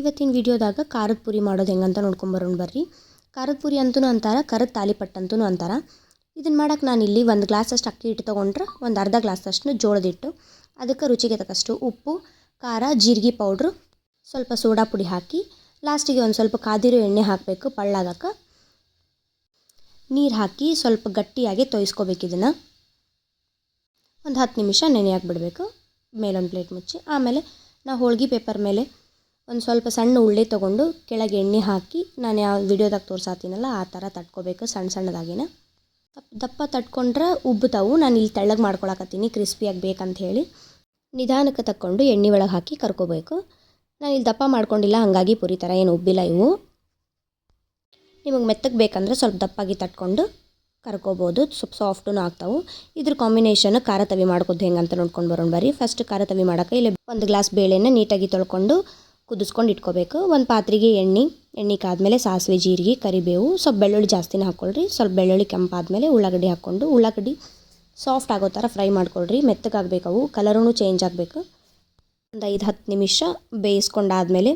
ಇವತ್ತಿನ ವಿಡಿಯೋದಾಗ ಖಾರದ ಪುರಿ ಮಾಡೋದು ಹೆಂಗಂತ ನೋಡ್ಕೊಂಬರೋಣ ಬರ್ರಿ. ಖಾರದ ಪುರಿ ಅಂತೂ ಅಂತಾರೆ, ಖಾರದ ತಾಲಿಪಟ್ಟಂತೂ ಅಂತಾರೆ. ಇದನ್ನು ಮಾಡಕ್ಕೆ ನಾನು ಇಲ್ಲಿ ಒಂದು ಗ್ಲಾಸಷ್ಟು ಅಕ್ಕಿ ಹಿಟ್ಟು ತೊಗೊಂಡ್ರೆ ಒಂದು ಅರ್ಧ ಗ್ಲಾಸಷ್ಟು ಜೋಳದಿಟ್ಟು ಅದಕ್ಕೆ ರುಚಿಗೆ ತಕ್ಕಷ್ಟು ಉಪ್ಪು, ಖಾರ, ಜೀರಿಗೆ ಪೌಡ್ರು, ಸ್ವಲ್ಪ ಸೋಡಾ ಪುಡಿ ಹಾಕಿ ಲಾಸ್ಟಿಗೆ ಒಂದು ಸ್ವಲ್ಪ ಕಾದಿರೋ ಎಣ್ಣೆ ಹಾಕಬೇಕು ಪಳ್ಳಾಗಕ್ಕೆ ನೀರು ಹಾಕಿ ಸ್ವಲ್ಪ ಗಟ್ಟಿಯಾಗಿ ತೊಯಿಸ್ಕೋಬೇಕು ಇದನ್ನು. ಒಂದು ಹತ್ತು ನಿಮಿಷ ನೆನೆಯಾಗಿ ಬಿಡಬೇಕು. ಮೇಲೊಂದು ಪ್ಲೇಟ್ ಮುಚ್ಚಿ, ಆಮೇಲೆ ನಾವು ಹೋಳ್ಗೆ ಪೇಪರ್ ಮೇಲೆ ಒಂದು ಸ್ವಲ್ಪ ಸಣ್ಣ ಉಳ್ಳಿ ತೊಗೊಂಡು ಕೆಳಗೆ ಎಣ್ಣೆ ಹಾಕಿ ನಾನು ಯಾವ ವಿಡಿಯೋದಾಗ ತೋರ್ಸಾತೀನಲ್ಲ ಆ ಥರ ತಟ್ಕೋಬೇಕು ಸಣ್ಣ ಸಣ್ಣದಾಗಿನ. ದಪ್ಪ ದಪ್ಪ ತಟ್ಕೊಂಡ್ರೆ ಉಬ್ಬುತ್ತಾವು ನಾನು ಇಲ್ಲಿ ತೆಳ್ಳಗೆ ಮಾಡ್ಕೊಳಕತ್ತೀನಿ, ಕ್ರಿಸ್ಪಿಯಾಗಿ ಬೇಕಂತ ಹೇಳಿ ನಿಧಾನಕ್ಕೆ ತಕ್ಕೊಂಡು ಎಣ್ಣೆ ಒಳಗೆ ಹಾಕಿ ಕರ್ಕೋಬೇಕು. ನಾನು ಇಲ್ಲಿ ದಪ್ಪ ಮಾಡ್ಕೊಂಡಿಲ್ಲ, ಹಾಗಾಗಿ ಪುರಿ ಥರ ಏನು ಉಬ್ಬಿಲ್ಲ ಇವು. ನಿಮಗೆ ಮೆತ್ತಗೆ ಬೇಕಂದ್ರೆ ಸ್ವಲ್ಪ ದಪ್ಪಾಗಿ ತಟ್ಕೊಂಡು ಕರ್ಕೋಬೋದು. ಸ್ವಲ್ಪ ಸಾಫ್ಟೂ ಆಗ್ತಾವೆ. ಇದ್ರ ಕಾಂಬಿನೇಷನ್ ಖಾರ ತವಿ ಮಾಡ್ಕೋದು ಅಂತ ನೋಡ್ಕೊಂಡು ಬರೋಣ ಬರ್ರಿ. ಫಸ್ಟ್ ಖಾರ ತವಿ ಮಾಡೋಕೆ ಇಲ್ಲಿ ಒಂದು ಗ್ಲಾಸ್ ಬೇಳೆನ ನೀಟಾಗಿ ತೊಳ್ಕೊಂಡು ಕುದಿಸ್ಕೊಂಡು ಇಟ್ಕೋಬೇಕು. ಒಂದು ಪಾತ್ರೆಗೆ ಎಣ್ಣೆ ಎಣ್ಣೆ ಕಾದ್ಮೇಲೆ ಸಾಸಿವೆ, ಜೀರಿಗೆ, ಕರಿಬೇವು, ಸ್ವಲ್ಪ ಬೆಳ್ಳುಳ್ಳಿ ಜಾಸ್ತಿನೇ ಹಾಕ್ಕೊಳ್ರಿ. ಸ್ವಲ್ಪ ಬೆಳ್ಳುಳ್ಳಿ ಕೆಂಪಾದ್ಮೇಲೆ ಉಳ್ಳಾಗಡ್ಡಿ ಹಾಕ್ಕೊಂಡು, ಉಳ್ಳಾಗಡ್ಡಿ ಸಾಫ್ಟ್ ಆಗೋ ಥರ ಫ್ರೈ ಮಾಡ್ಕೊಳ್ರಿ. ಮೆತ್ತಗಾಗಬೇಕು ಅವು ಕಲರೂ ಚೇಂಜ್ ಆಗಬೇಕು. ಒಂದು ಐದು, ಹತ್ತು ನಿಮಿಷ ಬೇಯಿಸ್ಕೊಂಡಾದ್ಮೇಲೆ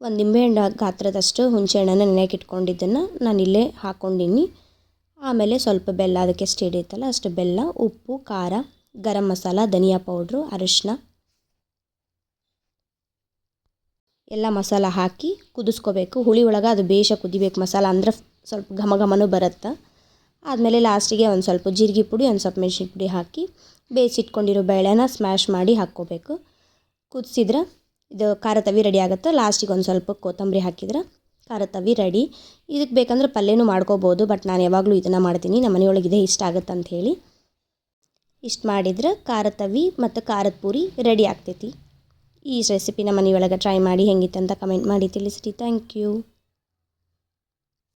ಒಂದು ನಿಂಬೆಹಣ್ಣು ಗಾತ್ರದಷ್ಟು ಹುಣಸೆಹಣ್ಣನ್ನು ನೆನೆಯಕ್ಕೆ ಇಟ್ಕೊಂಡಿದ್ದನ್ನು ನಾನು ಇಲ್ಲೇ ಹಾಕ್ಕೊಂಡಿನಿ ಆಮೇಲೆ ಸ್ವಲ್ಪ ಬೆಲ್ಲ, ಅದಕ್ಕೆ ಎಷ್ಟು ಹಿಡಿಯುತ್ತಲ್ಲ ಅಷ್ಟು ಬೆಲ್ಲ, ಉಪ್ಪು, ಖಾರ, ಗರಂ ಮಸಾಲ, ಧನಿಯಾ ಪೌಡ್ರು ಅರಿಶಿನ ಎಲ್ಲ ಮಸಾಲ ಹಾಕಿ ಕುದಿಸ್ಕೋಬೇಕು. ಹುಳಿ ಒಳಗೆ ಅದು ಬೇಷ ಕುದಿಬೇಕು. ಮಸಾಲ ಅಂದ್ರೆ ಸ್ವಲ್ಪ ಘಮ ಘಮನೂ ಬರುತ್ತೆ. ಆದಮೇಲೆ ಲಾಸ್ಟಿಗೆ ಒಂದು ಸ್ವಲ್ಪ ಜೀರಿಗೆ ಪುಡಿ, ಒಂದು ಸ್ವಲ್ಪ ಮೆಣಸಿನ ಪುಡಿ ಹಾಕಿ ಬೇಯಿಸಿಟ್ಕೊಂಡಿರೋ ಬೇಳೆನ ಸ್ಮ್ಯಾಶ್ ಮಾಡಿ ಹಾಕ್ಕೋಬೇಕು. ಕುದಿಸಿದ್ರೆ ಇದು ಖಾರ ತವಿ ರೆಡಿ ಆಗುತ್ತೆ. ಲಾಸ್ಟಿಗೆ ಒಂದು ಸ್ವಲ್ಪ ಕೊತ್ತಂಬರಿ ಹಾಕಿದ್ರೆ ಖಾರ ತವಿ ರೆಡಿ ಇದಕ್ಕೆ ಬೇಕಂದ್ರೆ ಪಲ್ಯನೂ ಮಾಡ್ಕೋಬೋದು ಬಟ್ ನಾನು ಯಾವಾಗಲೂ ಇದನ್ನು ಮಾಡ್ತೀನಿ. ನಮ್ಮ ಮನೆಯೊಳಗೆ ಇದೇ ಇಷ್ಟ ಆಗುತ್ತೆ ಅಂತ ಹೇಳಿ. ಇಷ್ಟು ಮಾಡಿದ್ರೆ ಖಾರ ತವಿ ಮತ್ತು ಖಾರದ ಪೂರಿ ರೆಡಿ ಆಗ್ತೈತಿ. ಈ ರೆಸಿಪಿನ ಮನೆಯೊಳಗೆ ಟ್ರೈ ಮಾಡಿ ಹೆಂಗಿತ್ತು ಅಂತ ಕಮೆಂಟ್ ಮಾಡಿ ತಿಳಿಸ್ರಿ. Thank you